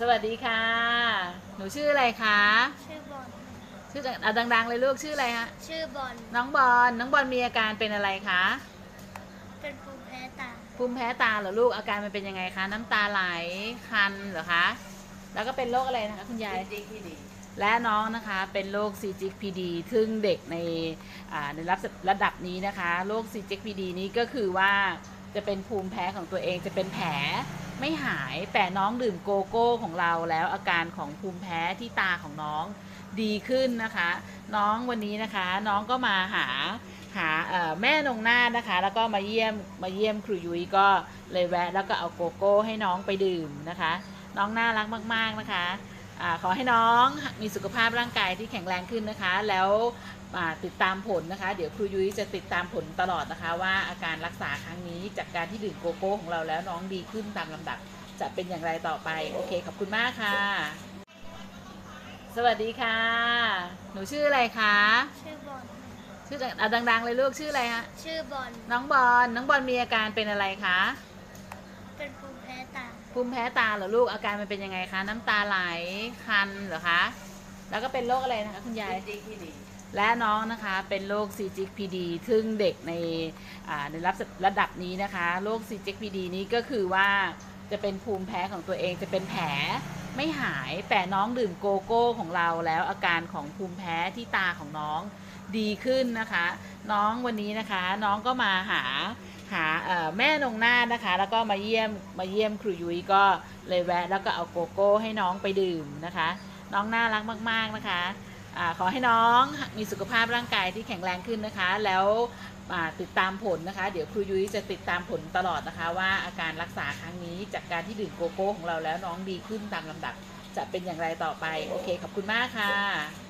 สวัสดีค่ะ หนูชื่ออะไรคะ ชื่อบอลชื่ออะดัง ๆ เลยลูกชื่ออะไรฮะ ชื่อบอลน้องบอล น้องบอลมีอาการเป็นอะไรคะ เป็นภูมิแพ้ตา ภูมิแพ้ตาเหรอลูก อาการมันเป็นยังไงคะ น้ำตาไหล คันเหรอคะ แล้วก็เป็นโรคอะไรนะคะคุณยายจริงที่ดีและน้องนะคะเป็นโรค CGPD ซึ่งเด็กในอ่าในรับระดับนี้นะคะ โรค CGPD นี้ก็คือว่า จะเป็นภูมิแพ้ของตัวเองจะเป็นแผลไม่หายแต่น้องดื่มโกโก้ของเราแล้วอาการของภูมิแพ้ที่ตาของน้องดีขึ้นนะคะ น้องวันนี้นะคะ น้องก็มาหาหาเอ่อแม่นงนาถนะคะ แล้วก็มาเยี่ยมมาเยี่ยมครูยุ้ยก็เลยแวะ แล้วก็เอาโกโก้ให้น้องไปดื่มนะคะ น้องน่ารักมาก ๆนะคะ อาขอให้น้องมีสุขภาพร่างกายที่แข็งแรงขึ้นนะคะ แล้วอ่าติดตามผลนะคะ เดี๋ยวครูยุ้ยจะติดตามผลตลอดนะคะ ว่าอาการรักษาครั้งนี้จากการที่ดื่มโกโก้ของเราแล้วน้องดีขึ้นตามลำดับ จะเป็นอย่างไรต่อไป โอเค ขอบคุณมากค่ะ สวัสดีค่ะ หนูชื่ออะไรคะชื่อบอลชื่ออะดังๆเลยลูกชื่ออะไรฮะชื่อบอลน้องบอลน้องบอลมีอาการเป็นอะไรคะเป็นภูมิแพ้ตา ภูมิแพ้ตาเหรอลูกอาการมันเป็นยังไงคะ น้ำตาไหลคันเหรอคะ แล้วก็เป็นโรคอะไรนะคะคุณยายจริงที่ดีและน้องนะคะเป็นโรค CGPD ซึ่งเด็กในอ่าในรับระดับนี้นะคะโรค CGPD นี้ก็คือว่าจะเป็นภูมิแพ้ของตัวเองจะเป็นแผลไม่หายแต่น้องดื่มโกโก้ของเราแล้วอาการของภูมิแพ้ที่ตาของน้องดีขึ้นนะคะ น้องวันนี้นะคะ น้องก็มาหา หาเอ่อแม่นงนานะคะ แล้วก็มาเยี่ยมมาเยี่ยมครูยุ้ยก็เลยแวะ แล้วก็เอาโกโก้ให้น้องไปดื่มนะคะ น้องน่ารักมาก ๆนะคะอขอให้น้องมีสุขภาพร่างกายที่แข็งแรงขึ้นนะคะ แล้วติดตามผลนะคะ เดี๋ยวครูยุ้ยจะติดตามผลตลอดนะคะ ว่าอาการรักษาครั้งนี้จากการที่ดื่มโกโก้ของเราแล้วน้องดีขึ้นตามลำดับ จะเป็นอย่างไรต่อไป โอเค ขอบคุณมากค่ะ